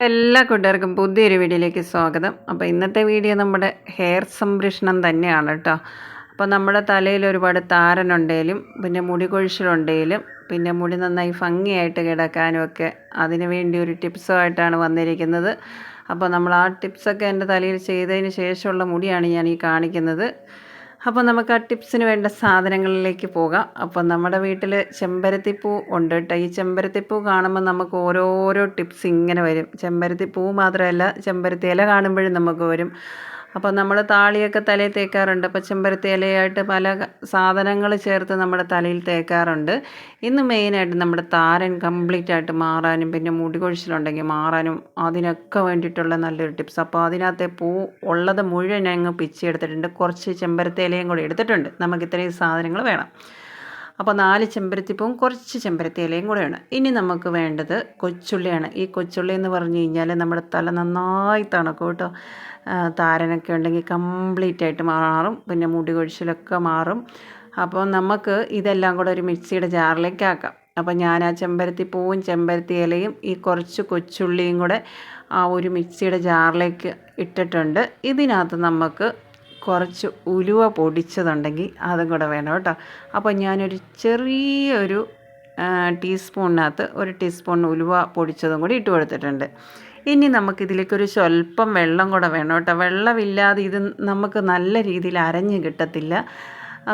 എല്ലാ കൂട്ടുകാർക്കും പുതിയൊരു വീഡിയോയിലേക്ക് സ്വാഗതം. അപ്പോൾ ഇന്നത്തെ വീഡിയോ നമ്മുടെ ഹെയർ സംരക്ഷണം തന്നെയാണ് കേട്ടോ. അപ്പോൾ നമ്മുടെ തലയിൽ ഒരുപാട് താരനുണ്ടെങ്കിലും പിന്നെ മുടി കൊഴിച്ചിലുണ്ടെങ്കിലും പിന്നെ മുടി നന്നായി ഭംഗിയായിട്ട് കിടക്കാനും ഒക്കെ അതിന് വേണ്ടി ഒരു ടിപ്സുമായിട്ടാണ് വന്നിരിക്കുന്നത്. അപ്പോൾ നമ്മൾ ആ ടിപ്സൊക്കെ എന്റെ തലയിൽ ചെയ്തതിന് ശേഷമുള്ള മുടിയാണ് ഞാൻ ഈ കാണിക്കുന്നത്. അപ്പോൾ നമുക്ക് ആ ടിപ്സിന് വേണ്ട സാധനങ്ങളിലേക്ക് പോകാം. അപ്പോൾ നമ്മുടെ വീട്ടിൽ ചെമ്പരത്തിപ്പൂ ഉണ്ട് കേട്ടോ ഈ ചെമ്പരത്തിപ്പൂ കാണുമ്പോൾ നമുക്ക് ഓരോരോ ടിപ്സ് ഇങ്ങനെ വരും. ചെമ്പരത്തിപ്പൂ മാത്രമല്ല ചെമ്പരത്തി ഇല കാണുമ്പോഴും നമുക്ക് വരും. അപ്പോൾ നമ്മൾ താളിയൊക്കെ തലയിൽ തേക്കാറുണ്ട്. അപ്പോൾ ചെമ്പരത്തി ഇലയായിട്ട് പല സാധനങ്ങൾ ചേർത്ത് നമ്മുടെ തലയിൽ തേക്കാറുണ്ട്. ഇന്ന് മെയിനായിട്ട് നമ്മുടെ താരൻ കംപ്ലീറ്റ് ആയിട്ട് മാറാനും പിന്നെ മുടി കൊഴിച്ചിലുണ്ടെങ്കിൽ മാറാനും അതിനൊക്കെ വേണ്ടിയിട്ടുള്ള നല്ലൊരു ടിപ്സ്. അപ്പോൾ അതിനകത്തെ പൂ ഉള്ളത് മുഴുവൻ അങ്ങ് പിച്ചെടുത്തിട്ടുണ്ട് കുറച്ച് ചെമ്പരത്തി ഇലയും കൂടി എടുത്തിട്ടുണ്ട്. നമുക്ക് ഇത്രയും സാധനങ്ങൾ വേണം. അപ്പോൾ നാല് ചെമ്പരത്തിപ്പൂവും കുറച്ച് ചെമ്പരത്തി ഇലയും കൂടെയാണ്. ഇനി നമുക്ക് വേണ്ടത് കൊച്ചുള്ളിയാണ്. ഈ കൊച്ചുള്ളി എന്ന് പറഞ്ഞു കഴിഞ്ഞാൽ നമ്മുടെ തല നന്നായി തണുക്കും കേട്ടോ. താരനൊക്കെ ഉണ്ടെങ്കിൽ കംപ്ലീറ്റ് ആയിട്ട് മാറും. പിന്നെ മുടി കൊഴിച്ചിലൊക്കെ മാറും. അപ്പോൾ നമുക്ക് ഇതെല്ലാം കൂടെ ഒരു മിക്സിയുടെ ജാറിലേക്ക് ആക്കാം. അപ്പോൾ ഞാൻ ആ ചെമ്പരത്തി പൂവും ചെമ്പരത്തി ഇലയും ഈ കുറച്ച് കൊച്ചുള്ളിയും കൂടെ ആ ഒരു മിക്സിയുടെ ജാറിലേക്ക് ഇട്ടിട്ടുണ്ട്. ഇതിനകത്ത് നമുക്ക് കുറച്ച് ഉലുവ പൊടിച്ചതുണ്ടെങ്കിൽ അതും കൂടെ വേണം കേട്ടോ. അപ്പോൾ ഞാനൊരു ചെറിയൊരു ടീസ്പൂണിനകത്ത് ഒരു ടീസ്പൂൺ ഉലുവ പൊടിച്ചതും കൂടി ഇട്ട് കൊടുത്തിട്ടുണ്ട്. ഇനി നമുക്കിതിലേക്കൊരു സ്വല്പം വെള്ളം കൂടെ വേണം കേട്ടോ. വെള്ളമില്ലാതെ ഇത് നമുക്ക് നല്ല രീതിയിൽ അരഞ്ഞ് കിട്ടത്തില്ല.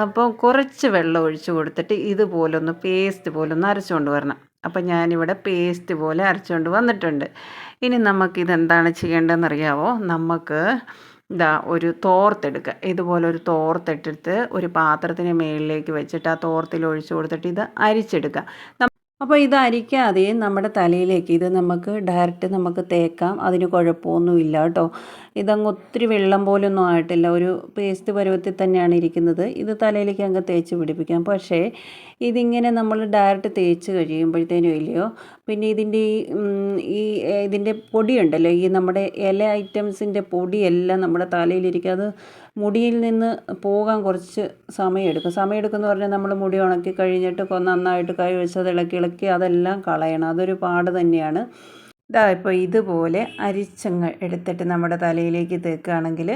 അപ്പോൾ കുറച്ച് വെള്ളം ഒഴിച്ച് കൊടുത്തിട്ട് ഇതുപോലൊന്ന് പേസ്റ്റ് പോലൊന്ന് അരച്ചുകൊണ്ട് വരണം. അപ്പോൾ ഞാനിവിടെ പേസ്റ്റ് പോലെ അരച്ചുകൊണ്ട് വന്നിട്ടുണ്ട്. ഇനി നമുക്കിതെന്താണ് ചെയ്യേണ്ടതെന്നറിയാവോ? നമുക്ക് ഇതാ ഒരു തോർത്തെടുക്കുക ഇതുപോലെ ഒരു തോർത്തെടുത്ത് ഒരു പാത്രത്തിന് മുകളിലേക്ക് വെച്ചിട്ട് ആ തോർത്തിൽ ഒഴിച്ചു കൊടുത്തിട്ട് ഇത് അരിച്ചെടുക്കുക അപ്പോൾ ഇത് അതേ നമ്മുടെ തലയിലേക്ക്. ഇത് നമുക്ക് ഡയറക്റ്റ് നമുക്ക് തേക്കാം. അതിന് കുഴപ്പമൊന്നുമില്ല കേട്ടോ. ഇതങ്ങ് ഒത്തിരി വെള്ളം പോലൊന്നും ആയിട്ടില്ല. ഒരു പേസ്റ്റ് പരുവത്തിൽ തന്നെയാണ് ഇരിക്കുന്നത്. ഇത് തലയിലേക്ക് അങ്ങ് തേച്ച് പിടിപ്പിക്കാം. പക്ഷേ ഇതിങ്ങനെ നമ്മൾ ഡയറക്റ്റ് തേച്ച് കഴിയുമ്പോഴത്തേനും ഇല്ലയോ പിന്നെ ഇതിന്റെ ഈ ഇതിന്റെ പൊടിയുണ്ടല്ലോ. ഈ നമ്മുടെ ഇല ഐറ്റംസിന്റെ പൊടിയെല്ലാം നമ്മുടെ തലയിലിരിക്കും. അത് മുടിയിൽ നിന്ന് പോകാൻ കുറച്ച് സമയമെടുക്കും. സമയമെടുക്കുമെന്ന് പറഞ്ഞാൽ നമ്മൾ മുടി ഉണക്കി കഴിഞ്ഞിട്ട് നന്നായിട്ട് കൈ വെച്ചത് ഇളക്കി ഇളക്കി അതെല്ലാം കളയണം. അതൊരു പാട് തന്നെയാണ്. ഇതാ ഇപ്പോൾ ഇതുപോലെ അരിച്ചങ്ങ് എടുത്തിട്ട് നമ്മുടെ തലയിലേക്ക് തേക്കുകയാണെങ്കിൽ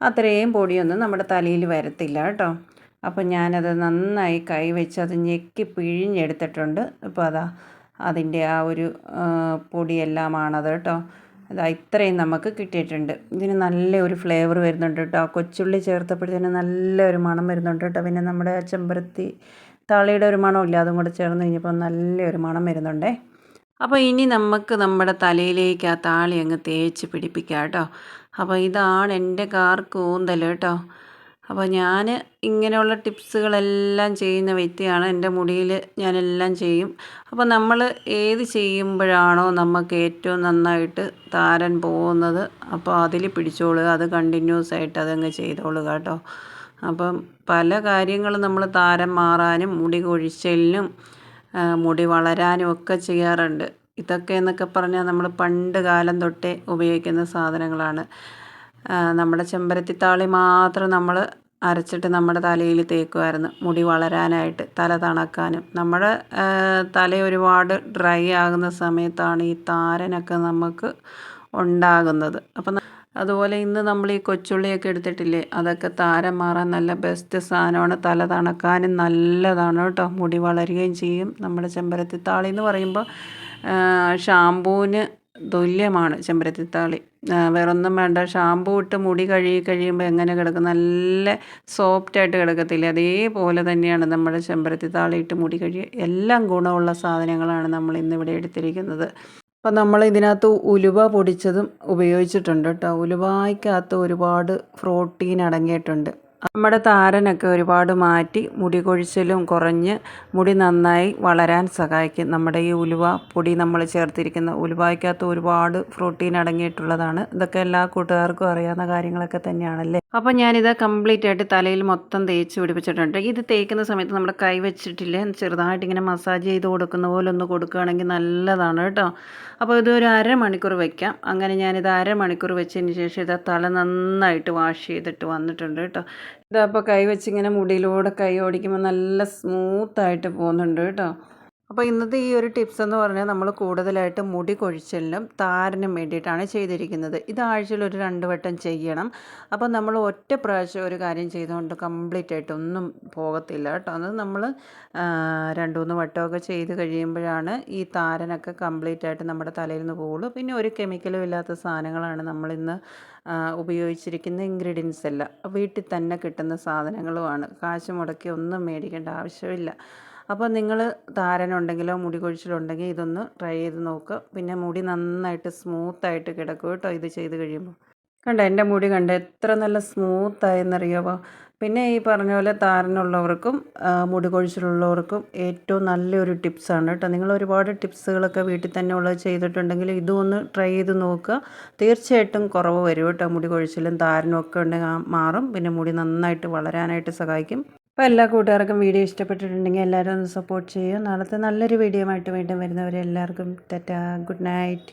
അത്രയും പൊടിയൊന്നും നമ്മുടെ തലയിൽ വരത്തില്ല കേട്ടോ. അപ്പോൾ ഞാനത് നന്നായി കൈ വെച്ച് അത് ഞെക്കി പിഴിഞ്ഞെടുത്തിട്ടുണ്ട്. ഇപ്പോൾ അതാ അതിന്റെ ആ ഒരു പൊടിയെല്ലാമാണത് കേട്ടോ. അതാ ഇത്രയും നമുക്ക് കിട്ടിയിട്ടുണ്ട്. ഇതിന് നല്ല ഒരു ഫ്ലേവർ വരുന്നുണ്ട് കേട്ടോ. കൊച്ചുള്ളി ചേർത്തപ്പോഴത്തേന് നല്ല ഒരു മണം വരുന്നുണ്ട് കേട്ടോ. പിന്നെ നമ്മുടെ ചെമ്പരത്തി താളിയുടെ ഒരു മണമില്ല അതും കൂടെ ചേർന്ന് കഴിഞ്ഞപ്പോൾ നല്ലൊരു മണം വരുന്നുണ്ടേ. അപ്പോൾ ഇനി നമുക്ക് നമ്മുടെ തലയിലേക്ക് ആ താളി അങ്ങ് തേച്ച് പിടിപ്പിക്കാം കേട്ടോ. അപ്പോൾ ഇതാണ് എന്റെ കാർ കൂന്തൽ കേട്ടോ. അപ്പോൾ ഞാൻ ഇങ്ങനെയുള്ള ടിപ്സുകളെല്ലാം ചെയ്യുന്ന വ്യക്തിയാണ്. എന്റെ മുടിയിൽ ഞാനെല്ലാം ചെയ്യും. അപ്പോൾ നമ്മൾ ഏത് ചെയ്യുമ്പോഴാണോ നമുക്ക് ഏറ്റവും നന്നായിട്ട് താരൻ പോകുന്നത് അപ്പോൾ അതിൽ പിടിച്ചോളുക. അത് കണ്ടിന്യൂസ് ആയിട്ട് അതങ്ങ് ചെയ്തോളുക കേട്ടോ. അപ്പം പല കാര്യങ്ങളും നമ്മൾ താരം മാറാനും മുടി കൊഴിച്ചലിനും മുടി വളരാനും ഒക്കെ ചെയ്യാറുണ്ട്. ഇതൊക്കെ എന്നൊക്കെ പറഞ്ഞാൽ നമ്മൾ പണ്ട് കാലം തൊട്ടേ ഉപയോഗിക്കുന്ന സാധനങ്ങളാണ്. നമ്മുടെ ചെമ്പരത്തി താളി മാത്രം നമ്മൾ അരച്ചിട്ട് നമ്മുടെ തലയിൽ തേക്കുമായിരുന്നു. മുടി വളരാനായിട്ട് തല തണക്കാനും. നമ്മുടെ തല ഒരുപാട് ഡ്രൈ ആകുന്ന സമയത്താണ് ഈ താരനൊക്കെ നമുക്ക് ഉണ്ടാകുന്നത്. അപ്പം അതുപോലെ ഇന്ന് നമ്മൾ ഈ കൊച്ചുള്ളിയൊക്കെ എടുത്തിട്ടില്ലേ? അതൊക്കെ താരം മാറാൻ നല്ല ബെസ്റ്റ് സാധനമാണ്. തല തണക്കാനും നല്ലതാണ് കേട്ടോ. മുടി വളരുകയും ചെയ്യും. നമ്മുടെ ചെമ്പരത്തി താളി എന്ന് പറയുമ്പോൾ ഷാമ്പൂവിന് തുല്യമാണ് ചെമ്പരത്തിത്താളി വേറൊന്നും വേണ്ട. ഷാമ്പൂ ഇട്ട് മുടി കഴുകി കഴിയുമ്പോൾ എങ്ങനെ കിടക്കും? നല്ല സോഫ്റ്റായിട്ട് കിടക്കത്തില്ലേ? അതേപോലെ തന്നെയാണ് നമ്മുടെ ചെമ്പരത്തിത്താളി ഇട്ട് മുടി കഴുകി. എല്ലാം ഗുണമുള്ള സാധനങ്ങളാണ് നമ്മൾ ഇന്നിവിടെ എടുത്തിരിക്കുന്നത്. അപ്പം നമ്മൾ ഇതിനകത്ത് ഉലുവ പൊടിച്ചതും ഉപയോഗിച്ചിട്ടുണ്ട് കേട്ടോ. ഉലുവായ്ക്കകത്ത് ഒരുപാട് പ്രോട്ടീൻ അടങ്ങിയിട്ടുണ്ട്. നമ്മുടെ താരനൊക്കെ ഒരുപാട് മാറ്റി മുടി കൊഴിച്ചിലും കുറഞ്ഞ് മുടി നന്നായി വളരാൻ സഹായിക്കും. നമ്മുടെ ഈ ഉലുവ പൊടി നമ്മൾ ചേർത്തിരിക്കുന്ന ഉലുവായ്ക്കകത്ത് ഒരുപാട് പ്രോട്ടീൻ അടങ്ങിയിട്ടുള്ളതാണ്. ഇതൊക്കെ എല്ലാ കൂട്ടുകാർക്കും അറിയാവുന്ന കാര്യങ്ങളൊക്കെ തന്നെയാണല്ലേ? അപ്പോൾ ഞാനിത് കംപ്ലീറ്റ് ആയിട്ട് തലയിൽ മൊത്തം തേച്ച് പിടിപ്പിച്ചിട്ടുണ്ട്. ഇത് തേക്കുന്ന സമയത്ത് നമ്മുടെ കൈ വെച്ചിട്ടില്ലേ? ചെറുതായിട്ട് ഇങ്ങനെ മസാജ് ചെയ്ത് കൊടുക്കുന്ന പോലെ ഒന്ന് കൊടുക്കുകയാണെങ്കിൽ നല്ലതാണ് കേട്ടോ. അപ്പോൾ ഇത് ഒരു അരമണിക്കൂർ വയ്ക്കാം അങ്ങനെ ഞാനിത് അരമണിക്കൂർ വെച്ചതിന് ശേഷം ഇത് തല നന്നായിട്ട് വാഷ് ചെയ്തിട്ട് വന്നിട്ടുണ്ട് കേട്ടോ. ഇതപ്പോൾ കൈ വെച്ചിങ്ങനെ മുടിയിലൂടെ കൈ ഓടിക്കുമ്പോൾ നല്ല സ്മൂത്തായിട്ട് പോകുന്നുണ്ട് കേട്ടോ. അപ്പോൾ ഇന്നത്തെ ഈ ഒരു ടിപ്സ് എന്ന് പറഞ്ഞാൽ നമ്മൾ കൂടുതലായിട്ട് മുടി കൊഴിച്ചലിനും താരനും വേണ്ടിയിട്ടാണ് ചെയ്തിരിക്കുന്നത്. ഇത് ആഴ്ചയിൽ ഒരു രണ്ട് വട്ടം ചെയ്യണം. അപ്പോൾ നമ്മൾ ഒറ്റ പ്രാവശ്യം ഒരു കാര്യം ചെയ്തുകൊണ്ട് കംപ്ലീറ്റ് ആയിട്ട് ഒന്നും പോകത്തില്ല കേട്ടോ. അത് നമ്മൾ രണ്ട് മൂന്ന് വട്ടമൊക്കെ ചെയ്ത് കഴിയുമ്പോഴാണ് ഈ താരനൊക്കെ കംപ്ലീറ്റ് ആയിട്ട് നമ്മുടെ തലയിൽ നിന്ന് പോകുള്ളൂ. പിന്നെ ഒരു കെമിക്കലും ഇല്ലാത്ത സാധനങ്ങളാണ് നമ്മളിന്ന് ഉപയോഗിച്ചിരിക്കുന്ന ഇൻഗ്രീഡിയൻസ് എല്ലാം. വീട്ടിൽ തന്നെ കിട്ടുന്ന സാധനങ്ങളുമാണ്. കാശ് മുടക്കി ഒന്നും മേടിക്കേണ്ട ആവശ്യമില്ല. അപ്പോൾ നിങ്ങൾ താരനുണ്ടെങ്കിലോ മുടി കൊഴിച്ചിലുണ്ടെങ്കിൽ ഇതൊന്ന് ട്രൈ ചെയ്ത് നോക്കുക പിന്നെ മുടി നന്നായിട്ട് സ്മൂത്തായിട്ട് കിടക്കും കേട്ടോ ഇത് ചെയ്ത് കഴിയുമ്പോൾ. കണ്ടോ എന്റെ മുടി കണ്ടോ എത്ര നല്ല സ്മൂത്തായെന്നറിയാമോ പിന്നെ ഈ പറഞ്ഞ പോലെ താരനുള്ളവർക്കും മുടി കൊഴിച്ചിലുള്ളവർക്കും ഏറ്റവും നല്ലൊരു ടിപ്സാണ് കേട്ടോ. നിങ്ങൾ ഒരുപാട് ടിപ്സുകളൊക്കെ വീട്ടിൽ തന്നെ ഉള്ളത് ചെയ്തിട്ടുണ്ടെങ്കിൽ ഇതൊന്ന് ട്രൈ ചെയ്ത് നോക്കുക തീർച്ചയായിട്ടും കുറവ് വരും കേട്ടോ മുടി കൊഴിച്ചിലും താരനും ഒക്കെ ഉണ്ടെങ്കിൽ മാറും. പിന്നെ മുടി നന്നായിട്ട് വളരാനായിട്ട് സഹായിക്കും. അപ്പോൾ എല്ലാ കൂട്ടുകാർക്കും വീഡിയോ ഇഷ്ടപ്പെട്ടിട്ടുണ്ടെങ്കിൽ എല്ലാവരും ഒന്ന് സപ്പോർട്ട് ചെയ്യുക നാളത്തെ നല്ലൊരു വീഡിയോ ആയിട്ട് വീണ്ടും വരുന്നവരെ എല്ലാവർക്കും ടാറ്റാ ഗുഡ് നൈറ്റ്.